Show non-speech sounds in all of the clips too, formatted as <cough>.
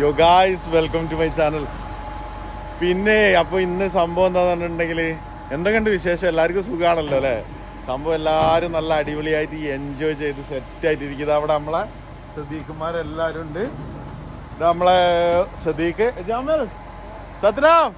Yo guys welcome to my channel പിന്നെ അപ്പോൾ ഇന്ന് സംഭവം എന്താന്ന് പറഞ്ഞിട്ടുണ്ടെങ്കിൽ എന്തൊക്കെയുണ്ട് വിശേഷം? എല്ലാവർക്കും സുഖമാണല്ലോ അല്ലേ? സംഭവം എല്ലാവരും നല്ല അടിപൊളിയായിട്ട് എൻജോയ് ചെയ്ത് സെറ്റായിട്ട് ഇരിക്കുന്നത് അവിടെ നമ്മളെ സദീഖുമാരെല്ലാവരും ഉണ്ട്. നമ്മളെ സദീഖ് ജാമൽ. സത്രാം.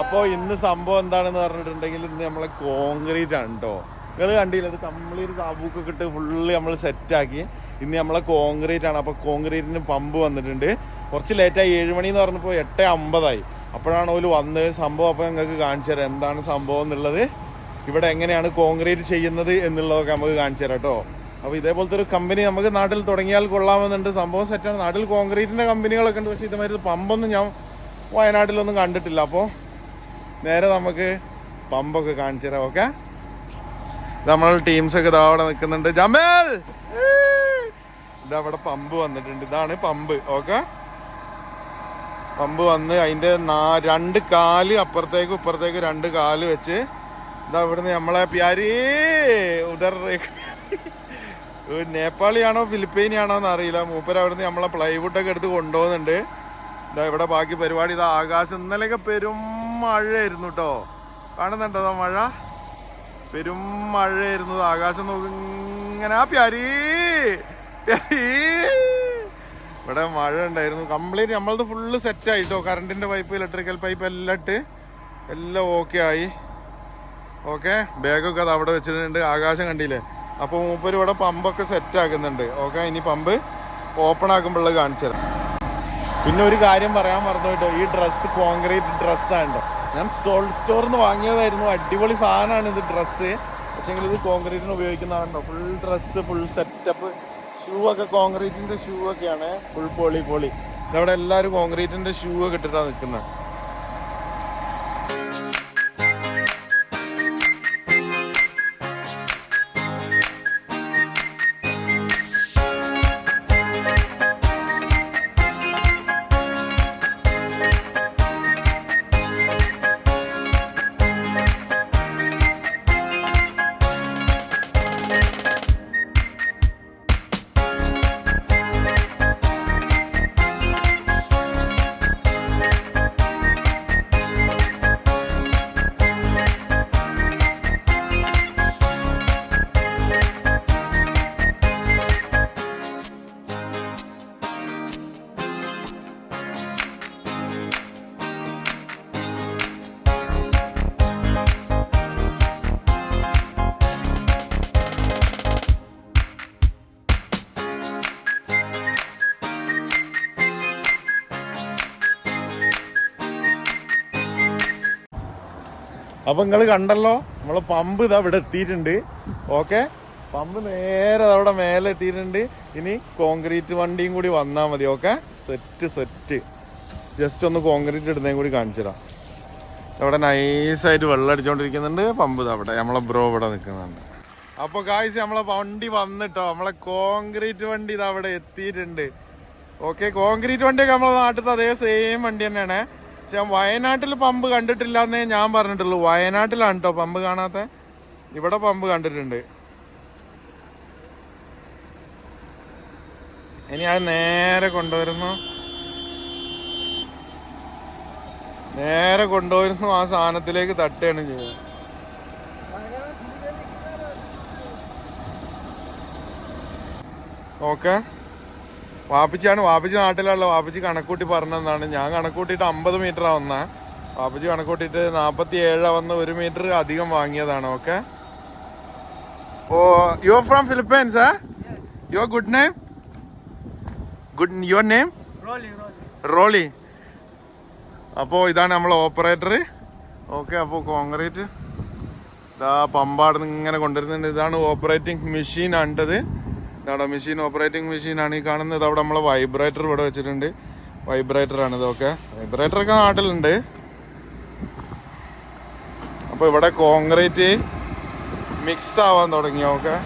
അപ്പോൾ ഇന്ന് സംഭവം എന്താണെന്ന് പറഞ്ഞിട്ടുണ്ടെങ്കിൽ ഇന്ന് നമ്മളെ കോൺക്രീറ്റ് ആണ് കേട്ടോ നിങ്ങൾ കണ്ടില്ല അത് കംപ്ലീറ്റ് താബൂക്കൊക്കെ ഇട്ട് ഫുള്ള് നമ്മൾ സെറ്റാക്കി ഇന്ന് നമ്മളെ കോൺക്രീറ്റ് ആണ്. അപ്പോൾ കോൺക്രീറ്റിന് പമ്പ് വന്നിട്ടുണ്ട്. കുറച്ച് ലേറ്റായി ഏഴ് മണി എന്ന് പറഞ്ഞപ്പോൾ എട്ട് അമ്പതായി. അപ്പോഴാണ് ഓൽ വന്നത് സംഭവം അപ്പോൾ ഞങ്ങൾക്ക് കാണിച്ചു തരാം. എന്താണ് സംഭവം എന്നുള്ളത്. ഇവിടെ എങ്ങനെയാണ് കോൺക്രീറ്റ് ചെയ്യുന്നത് എന്നുള്ളതൊക്കെ നമുക്ക് കാണിച്ചു തരാം കേട്ടോ. അപ്പോൾ ഇതേപോലത്തെ ഒരു കമ്പനി നമുക്ക് നാട്ടിൽ തുടങ്ങിയാൽ കൊള്ളാമെന്നുണ്ട്. സംഭവം സെറ്റാണ് നാട്ടിൽ കോൺക്രീറ്റിന്റെ കമ്പനികളൊക്കെ ഉണ്ട്. പക്ഷേ ഇതുമാതിരി പമ്പൊന്നും ഞാൻ വയനാട്ടിലൊന്നും കണ്ടിട്ടില്ല. അപ്പോൾ നേരെ നമുക്ക് പമ്പൊക്കെ കാണിച്ചു തരാം. ഓക്കെ നമ്മൾ ടീംസ് ഒക്കെ ഇതാ അവിടെ നിൽക്കുന്നുണ്ട്. ജമേൽ ഇതാ അവിടെ പമ്പ് വന്നിട്ടുണ്ട്. ഇതാണ് പമ്പ്. ഓക്കെ? പമ്പ് വന്ന് അതിന്റെ നാ- രണ്ട് കാൽ അപ്പുറത്തേക്ക് ഇപ്പുറത്തേക്ക് രണ്ട് കാൽ വെച്ച് ഇതാ ഇവിടുന്ന് നമ്മളെ പ്യാരി ഉദർ നേപ്പാളിയാണോ ഫിലിപ്പീനിയാണോ എന്ന് അറിയില്ല. മൂപ്പര് അവിടുന്ന് നമ്മളെ പ്ലൈവുഡ് ഒക്കെ എടുത്ത് കൊണ്ടുപോകുന്നുണ്ട്. ഇതാ ഇവിടെ ബാക്കി പരിപാടി. ഇതാ ആകാശം ഇന്നലെയൊക്കെ പെരും മഴയായിരുന്നു കേട്ടോ കാണുന്നുണ്ടോ മഴ? പെരും മഴയായിരുന്നു. ആകാശം നോക്കി ഇങ്ങനെ ആ പ്യാരി. ഇവിടെ മഴ ഉണ്ടായിരുന്നു. കംപ്ലീറ്റ് നമ്മളത് ഫുള്ള് സെറ്റ് ആയിട്ടോ? കറണ്ടിന്റെ പൈപ്പ് ഇലക്ട്രിക്കൽ പൈപ്പ് എല്ലാം ഇട്ട് എല്ലാം ഓക്കെ ആയി. ഓക്കെ ബാഗൊക്കെ അത് അവിടെ വെച്ചിട്ടുണ്ട്. ആകാശം കണ്ടില്ലേ? അപ്പോൾ മൂപ്പര് ഇവിടെ പമ്പൊക്കെ സെറ്റ് ആക്കുന്നുണ്ട്. ഓക്കെ ഇനി പമ്പ് ഓപ്പൺ ആക്കുമ്പോൾ കാണിച്ചു തരാം. പിന്നെ ഒരു കാര്യം പറയാൻ മറന്നു കേട്ടോ ഈ ഡ്രസ്സ് കോൺക്രീറ്റ് ഡ്രസ്സാണ് ഞാൻ സോൾ സ്റ്റോറിൽ നിന്ന് വാങ്ങിയതായിരുന്നു. അടിപൊളി സാധനമാണ് ഇത് ഡ്രസ്സ് പക്ഷേങ്കിൽ ഇത് കോൺക്രീറ്റിന് ഉപയോഗിക്കുന്നതാണോ full dress full setup shoe ഒക്കെ കോൺക്രീറ്റിന്റെ ഷൂ ഒക്കെയാണ് ഫുൾ പൊളി പൊളി. ഇതവിടെ എല്ലാവരും കോൺക്രീറ്റിന്റെ ഷൂ ഒക്കെ ഇട്ടിട്ടാണ് നിൽക്കുന്നത് അപ്പൊ നിങ്ങൾ കണ്ടല്ലോ നമ്മൾ പമ്പ് ഇതാ ഇവിടെ എത്തിയിട്ടുണ്ട്. ഓക്കെ? പമ്പ് നേരെ അവിടെ മേലെ എത്തിയിട്ടുണ്ട്. ഇനി കോൺക്രീറ്റ് വണ്ടിയും കൂടി വന്നാൽ മതി ഓക്കെ? Set set. ജസ്റ്റ് ഒന്ന് കോൺക്രീറ്റ് ഇടുന്നതും കൂടി കാണിച്ചു തരാം. ഇവിടെ നൈസായിട്ട് വെള്ളം അടിച്ചോണ്ടിരിക്കുന്നുണ്ട്. പമ്പ് അവിടെ നമ്മളെ ബ്രോ ഇവിടെ നിൽക്കുന്നുണ്ട്. അപ്പൊ കാഴ്ച നമ്മളെ വണ്ടി വന്നിട്ടോ നമ്മളെ കോൺക്രീറ്റ് വണ്ടി ഇതാ അവിടെ എത്തിയിട്ടുണ്ട്. ഓക്കെ? കോൺക്രീറ്റ് വണ്ടിയൊക്കെ നമ്മളെ നാട്ടിലത്തെ അതേ സെയിം വണ്ടി തന്നെയാണ്. പക്ഷെ വയനാട്ടിൽ പമ്പ് കണ്ടിട്ടില്ല എന്നേ ഞാൻ പറഞ്ഞിട്ടുള്ളൂ. വയനാട്ടിലാണ് കേട്ടോ പമ്പ് കാണാത്ത. ഇവിടെ പമ്പ് കണ്ടിട്ടുണ്ട്. ഇനി അത് നേരെ കൊണ്ടുവരുന്നു. നേരെ കൊണ്ടുവരുന്നു. ആ സാധനത്തിലേക്ക് തട്ടുകയാണ് ചെയ്യുന്നത് ഓക്കെ. വാപ്പിച്ചാണ് വാപ്പിച്ചി നാട്ടിലുള്ള വാപ്പിച്ചി കണക്കൂട്ടി പറഞ്ഞതാണ് ഞാൻ കണക്കൂട്ടിയിട്ട് അമ്പത് മീറ്റർ വന്ന. വാപ്പിച്ചി കണക്കൂട്ടിയിട്ട് നാൽപ്പത്തി ഏഴാണ് വന്ന് ഒരു മീറ്റർ അധികം വാങ്ങിയതാണ് okay? Oh you are from Philippines ah your good name good your name. Rolly അപ്പോൾ ഇതാണ് നമ്മൾ ഓപ്പറേറ്റർ ഓക്കെ അപ്പോൾ കോൺക്രീറ്റ് ഇതാ പമ്പാടുന്ന് ഇങ്ങനെ കൊണ്ടുവരുന്നുണ്ട്. ഇതാണ് ഓപ്പറേറ്റിംഗ് മെഷീൻ ആണ്ടത്. ഇതാണ് മെഷീൻ ഓപ്പറേറ്റിംഗ് മെഷീനാണ്. ഈ കാണുന്നത് അവിടെ നമ്മൾ വൈബ്രേറ്റർ ഇവിടെ വെച്ചിട്ടുണ്ട്. വൈബ്രേറ്റർ ആണ് ഇതൊക്കെ. വൈബ്രേറ്റർ ഒക്കെ നാട്ടിലുണ്ട്. അപ്പോൾ ഇവിടെ കോൺക്രീറ്റ് മിക്സ് ആവാൻ തുടങ്ങി ഓക്കെ.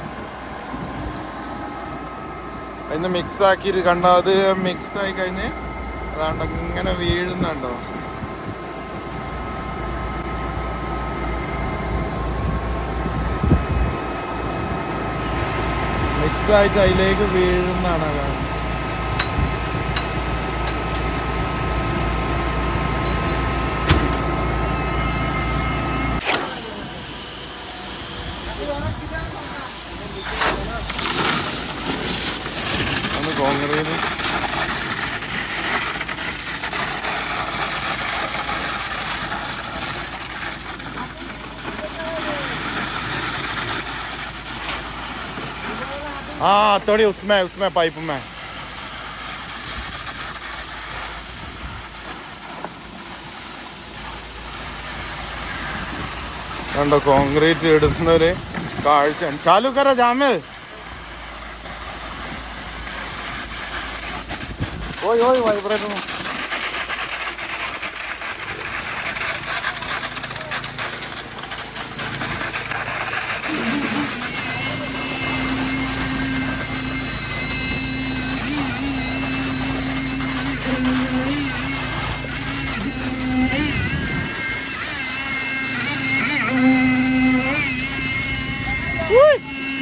അതിന് മിക്സ് ആക്കിയിട്ട് കണ്ടോ? അത് മിക്സ് ആയി കഴിഞ്ഞ് അതാണ്ട് ഇങ്ങനെ വീഴുന്നുണ്ടോ മിക്സ് ആയിട്ട് അതിലേക്ക് വീഴുന്നതാണ് അത് हाँ थोड़ी उसमें उसमें पाइप में കണ്ടോ കോൺക്രീറ്റ് ഇടുന്നൊരു കാഴ്ച ചാലു കറ ജാമിൽ ഓയ് ഓയ് വൈബ്രേറ്റർ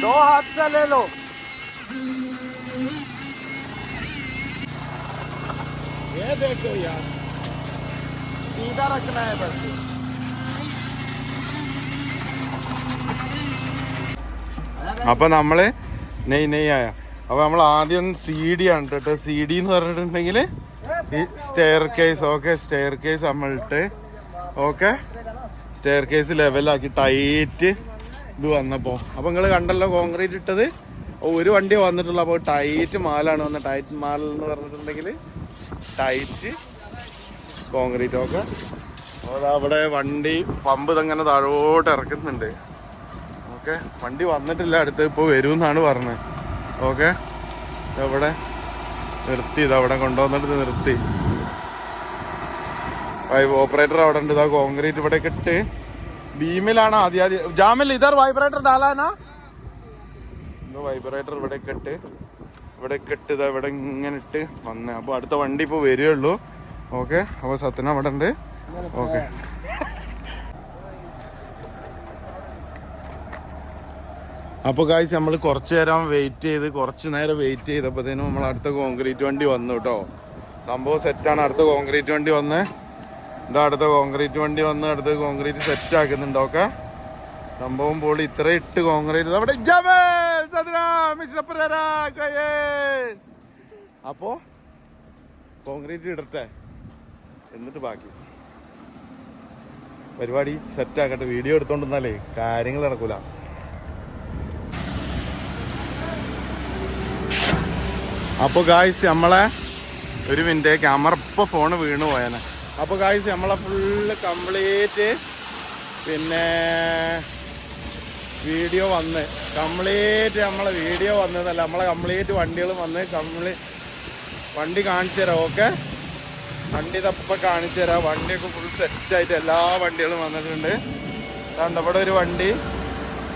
दो हाथ से ले लो ये देखो यार सीधा रखना है बस അപ്പൊ നമ്മള് നെയ് നെയ് ആയ അപ്പൊ നമ്മൾ ആദ്യം സി ഡി ആണ് കേട്ടോ സി ഡി എന്ന് പറഞ്ഞിട്ടുണ്ടെങ്കിൽ ഈ staircase okay staircase നമ്മളിട്ട് okay staircase ലെവലാക്കി ടൈറ്റ് ഇത് വന്നപ്പോ. അപ്പൊ നിങ്ങൾ കണ്ടല്ലോ കോൺക്രീറ്റ് ഇട്ടത്. ഒരു വണ്ടി വന്നിട്ടുള്ളൂ. അപ്പോൾ ടൈറ്റ് മാലാണ് വന്നത്. ടൈറ്റ് മാൽ എന്ന് പറഞ്ഞിട്ടുണ്ടെങ്കിൽ ടൈറ്റ് കോൺക്രീറ്റ് ഒക്കെ. അപ്പോൾ അവിടെ വണ്ടി പമ്പ് ഇതങ്ങനെ താഴോട്ട് ഇറക്കുന്നുണ്ട്. ഓക്കെ? വണ്ടി വന്നിട്ടില്ല. അടുത്ത് ഇപ്പോൾ വരും എന്നാണ് പറഞ്ഞത്. ഓക്കെ? ഇതവിടെ നിർത്തി. ഇതവിടെ കൊണ്ടുവന്നിട്ട് നിർത്തി. ഓപ്പറേറ്റർ അവിടെ ഉണ്ട്. ഇതാ കോൺക്രീറ്റ് ഇവിടെ ഇട്ട് ബീമിലാണ് ആദ്യം ആദ്യം ജാമിൽ ഇതർ വൈബ്രേറ്റർ ഡാലാനാ വൈബ്രേറ്റർ ഇവിടെ കെട്ട് ഇവിടെ കെട്ട് ഇതാ ഇവിടെ ഇങ്ങനെ ഇട്ട് വന്ന്. അപ്പോൾ അടുത്ത വണ്ടി ഇപ്പോൾ വരികയുള്ളൂ ഓക്കെ അപ്പോൾ സത്യന അവിടെ ഉണ്ട്. ഓക്കെ. അപ്പോൾ കാഴ്ച നമ്മൾ കുറച്ചു നേരം വെയിറ്റ് ചെയ്ത് കുറച്ചു നേരം വെയിറ്റ് ചെയ്തപ്പോഴത്തേനും നമ്മൾ അടുത്ത കോൺക്രീറ്റ് വണ്ടി വന്നു കേട്ടോ. സംഭവം സെറ്റാണ് അടുത്ത കോൺക്രീറ്റ് വണ്ടി വന്ന് ഇതാ അടുത്ത കോൺക്രീറ്റ് വണ്ടി വന്ന് അടുത്ത് കോൺക്രീറ്റ് സെറ്റ് ആക്കുന്നുണ്ട് ഓക്കെ? സംഭവം പോളി. ഇത്ര ഇട്ട് കോൺക്രീറ്റ് അവിടെ. അപ്പോ കോൺക്രീറ്റ് ഇടട്ടെ. എന്നിട്ട് ബാക്കി. പരിപാടി സെറ്റ് ആക്കട്ടെ. വീഡിയോ എടുത്തോണ്ടിരുന്നാലേ കാര്യങ്ങൾ നടക്കൂല. അപ്പോൾ ഗായ്സ് നമ്മളെ ഒരു മിനിറ്റ് ക്യാമറ ഇപ്പോൾ ഫോണ് വീണ് പോയാനെ. അപ്പോൾ ഗായ്സ് നമ്മളെ ഫുള്ള് കംപ്ലീറ്റ് പിന്നെ വീഡിയോ വന്ന്. കംപ്ലീറ്റ് നമ്മളെ വീഡിയോ വന്നതല്ല നമ്മളെ കംപ്ലീറ്റ് വണ്ടികൾ വന്ന് കംപ്ലീ വണ്ടി കാണിച്ചു തരാം ഓക്കെ വണ്ടി തപ്പ കാണിച്ചു തരാം. വണ്ടിയൊക്കെ ഫുൾ സെറ്റായിട്ട് എല്ലാ വണ്ടികളും വന്നിട്ടുണ്ട്. അതുകൊണ്ട് ഇവിടെ ഒരു വണ്ടി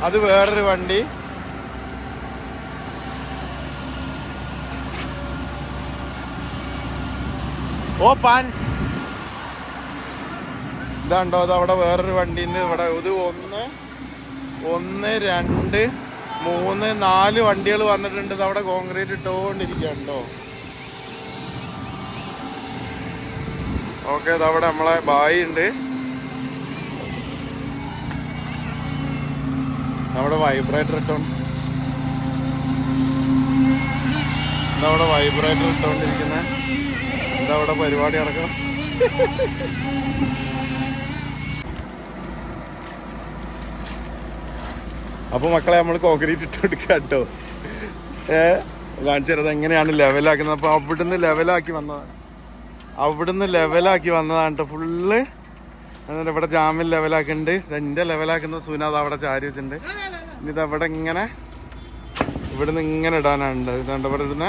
അത് വേറൊരു വണ്ടി. ഓ പാൻ. ഇതാണ്ടോ അത് അവിടെ വേറൊരു വണ്ടീന്റെ ഇവിടെ ഇത് ഒന്ന് ഒന്ന് രണ്ട് മൂന്ന് നാല് വണ്ടികൾ വന്നിട്ടുണ്ട്. അവിടെ കോൺക്രീറ്റ് ഇട്ടുകൊണ്ടിരിക്കുകയുണ്ടോ ഓക്കെ ഇതവിടെ നമ്മളെ ബായി ഉണ്ട്. നമ്മുടെ വൈബ്രേറ്റർ ഇട്ടോണ്ട് ഇതവിടെ വൈബ്രേറ്റർ ഇട്ടോണ്ടിരിക്കുന്നത് എന്താ അവിടെ പരിപാടി നടക്കണം <laughs> അപ്പൊ മക്കളെ നമ്മൾ കോൺക്രീറ്റ് ഇട്ട് കൊടുക്കുക കേട്ടോ. ഏ? കാണിച്ചു തരുന്നത് എങ്ങനെയാണ് ലെവലാക്കുന്നത് അപ്പൊ അവിടുന്ന് ലെവലാക്കി വന്നതാണ് അവിടുന്ന് ലെവലാക്കി വന്നതാണ് കേട്ടോ ഫുള്ള് എന്നിട്ട് ഇവിടെ ജാമിൽ ലെവലാക്കുന്നുണ്ട് എന്റെ ലെവലാക്കുന്ന സുനാദ് അവിടെ ചാരി വെച്ചിട്ടുണ്ട്. ഇനി ഇതവിടെ ഇങ്ങനെ ഇവിടുന്ന് ഇങ്ങനെ ഇടാനാണ് ഇതാണ്ട് ഇവിടെ ഇടുന്ന.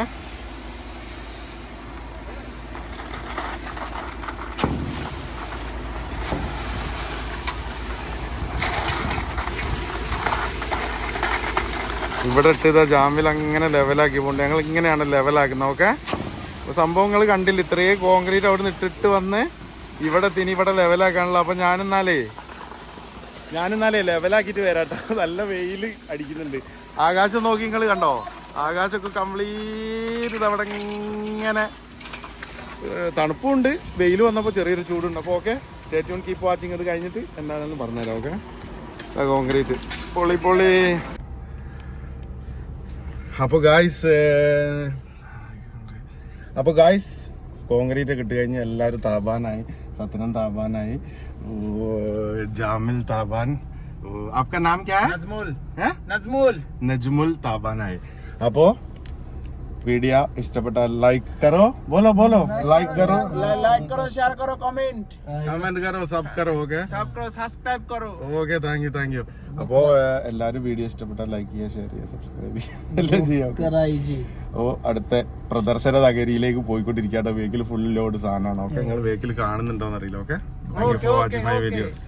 ഇവിടെ ഇട്ട് ഇതാ ജാമിൽ അങ്ങനെ ലെവലാക്കി പോണ്ട് ഞങ്ങൾ ഇങ്ങനെയാണ് ലെവലാക്കുന്നത് ഓക്കെ സംഭവങ്ങൾ കണ്ടില്ല ഇത്രയും കോൺക്രീറ്റ് അവിടെ നിന്ന് ഇട്ടിട്ട് വന്ന് ഇവിടെ തിനി ഇവിടെ ലെവലാക്കാനുള്ള അപ്പൊ ഞാനെന്നാലേ? ഞാനെന്നാലേ ലെവലാക്കിയിട്ട് വരാട്ടോ. <laughs> നല്ല വെയിൽ അടിക്കുന്നുണ്ട്. ആകാശം നോക്കി നിങ്ങൾ കണ്ടോ? ആകാശമൊക്കെ കംപ്ലീറ്റ് അവിടെ ഇങ്ങനെ തണുപ്പുണ്ട്. വെയിൽ വന്നപ്പോൾ ചെറിയൊരു ചൂടുണ്ട്. അപ്പോൾ ഓക്കെ സ്റ്റേറ്റ് ഓൺ കീപ്പ് വാച്ചിങ് ഇത് കഴിഞ്ഞിട്ട് എന്താണെന്ന് പറഞ്ഞുതരാം ഓക്കെ കോൺക്രീറ്റ് പൊളി പൊളി. അപ്പോൾ ഗായ്സ് അപ്പോൾ ഗായ്സ് കോൺക്രീറ്റ് കിട്ടി കഴിഞ്ഞ് എല്ലാവരും താപാനായി സത്യനം താപാനായി ഓ, ജാമിൽ താപാൻ ഓ, आपका नाम क्या है नजमुल हैं? नजमुल നജ്മുൽ താപാനായി അപ്പോ വീഡിയോ ഇഷ്ടപ്പെട്ട ലൈക്ക് കരോ? ബോലോ ബോലോ. ലൈക്ക് കരോ? ലൈക്ക് കരോ ഷെയർ കരോ കമന്റ് കമന്റ് കരോ സബ് കരോ ഓക്കെ സബ് കരോ subscribe കരോ. Okay thank you thank you അപ്പോ എല്ലാരും വീഡിയോ ഇഷ്ടപ്പെട്ട ലൈക്ക് ചെയ്യുക ഷെയർ ചെയ്യുക സബ്സ്ക്രൈബ് ചെയ്യുക എല്ലാം ചെയ്യാം. ഓ അടുത്ത പ്രദർശന നഗരിയിലേക്ക് പോയിക്കൊണ്ടിരിക്കാട്ടോ. വെഹിക്കിൾ ഫുൾ ലോഡ് സാധനമാണ്. ഓക്കെ നിങ്ങൾ വെഹിക്കിൾ കാണുന്നുണ്ടോന്ന് അറിയില്ല okay thank you for watching my videos